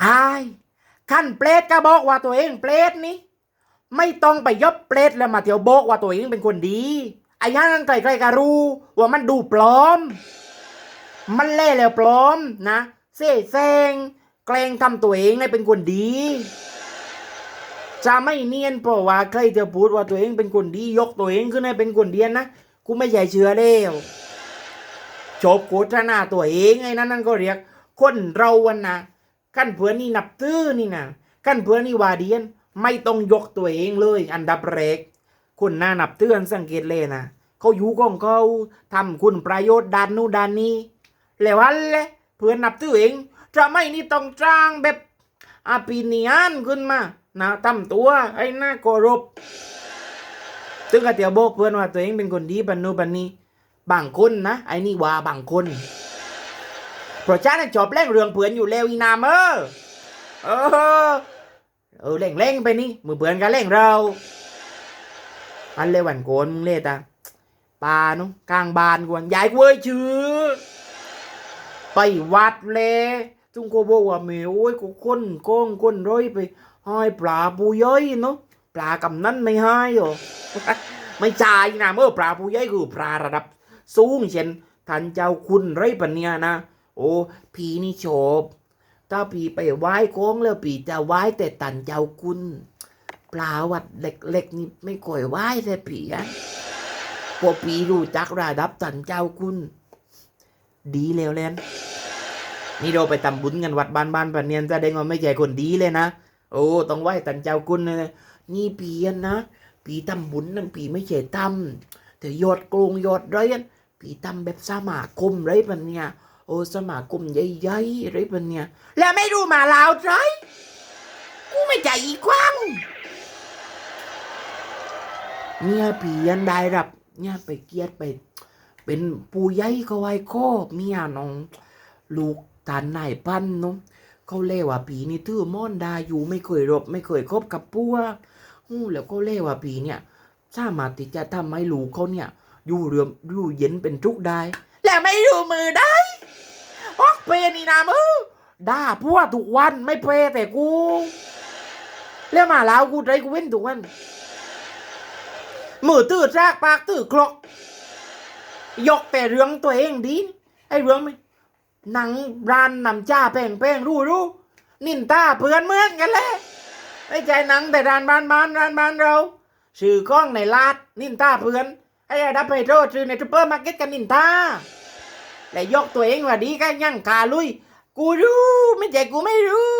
ไอ้ขั้นเปรตก็บอกว่าตัวเองเปรตนี่ไม่ต้องไปยบเปรตแล้วมาเที่ยวบอกว่าตัวเองเป็นคนดีไอ้ย่างนั้นใครๆก็รู้ว่ามันดูปลอม มันเล่แล้วปลอมนะเซ่แซงแกล้งทำตัวเองให้เป็นคนดี จะไม่เนียนเพราะว่าใครจะพูดว่าตัวเองเป็นคนดียกตัวเองขึ้นให้เป็นคนเดียนนะกูไม่ใช่เชื่อแล้วจบโฆษณาตัวเองไอ้นั่นนั่นก็เรียกคนเราวันนะ ขั้นเพื่อนนี่นับตื้อนี่นะขั้นเพื่อนนี่วาเดียนไม่ต้องยกตัวเองเลย อันดับแรกคนหน้านับเตือนสังเกตเลยนะเขาอยู่ของเขาทำคุณประโยชน์ด้านนู้นด้านนี้แล้วอันแหละเพื่อนนับถือเองจะไม่นี่ต้องจ้างแบบอาปีเนียนขึ้นมานะทำตัวไอ้หน้าโกรบซึ่งก็เตียวบอกเพื่อนว่าตัวเองเป็นคนดีบันนูบันนี้บางคนนะไอ้นี่ว่าบางคน เพราะจ้าน่ะจอบเล่งเรื่องเพื่อนอยู่แล้วอีนามเออเออเออเล่งเล่งไปนี่มือเพื่อนกันเล่งเราอันเลยหวันโกนมึงเล่ตาปลาเนุกลางบานกวนยายกูเว้ยชื่อไปวัดเลยจุงโก็บอกว่าแม่โอ้ยกูก้นก้องก้นร้อยไปให้ปลาปูย้อยเนาะปลากำนั้นไม่ให้หรอไม่จ่ายนะเมื่อปลาปูย้อยคือปลาระดับสูงเช่นท่านเจ้าคุณไรปะเนี่ยนะ โอ้พี่นี่โฉบถ้าพี่ไปไหว้โค้งแล้วพี่จะไหว้แต่ตันเจ้าคุณปลาวัดเล็กๆนี่ไม่ค่อยไหว้แต่พี่อะพวกพี่รู้จักระดับตันเจ้าคุณ ดีแล้วแลนนี่เราไปทำบุญกันวัดบ้านบ้านปะเนียนแสดงว่าไม่ใช่คนดีเลยนะโอ้ต้องไหว้ตันเจ้าคุณเลยนี่เพีนะปีทำบุญนั่นปีไม่ใช่ทำแต่ยอดโกงยอดไรอันปีทำแบบสมาคมไรปะเนี่ย โอ้สมาคมใหญ่ๆไรปะเนี่ยแล้วไม่รู้มาลาวไรกูไม่ใจอีกว้างเนี่ยเพียันได้รับ เนี่ยไปเกียรติไป เป็นปูใหญ่เขาไว้ครอบเมียน้อง ลูกทานนายพันเนาะเขาเล่ว่าปีนี่ถือม่อนดาอยู่ไม่เคยรบ ไม่เคยคบกับปัวหู้แล้วก็เล่ว่าปีเนี่ยสามารถที่จะทำให้ลูกเขาเนี่ย อยู่เรือมอยู่เย็นเป็นทุกได้ แล้วไม่ดูมือได้ ออกเพนี่นะมือด่าพัวทุกวันไม่เพแต่กูแล้วมาแล้วกูใจกูเว้นทุกวันมือตื้อจกปากตื้อคลอกยกแต่เรื่องตัวเองดีไอ้เรื่องมหนังร้านนำจ้าแป้งแป้งรู้รู้นินตาเพื่อนเหมือนกันแหละไม่ใช่หนังแต่ร้านบ้านบ้านร้านบ้านเราสื่อกล้องในลาดนินตาเพื่อนไอ้ดับไปโรดซื้อในซูเปอร์มาร์เก็ตกันนินตา และยกตัวเองว่าดีก็ยังคาลุย กูรู้ ไม่ใช่กูไม่รู้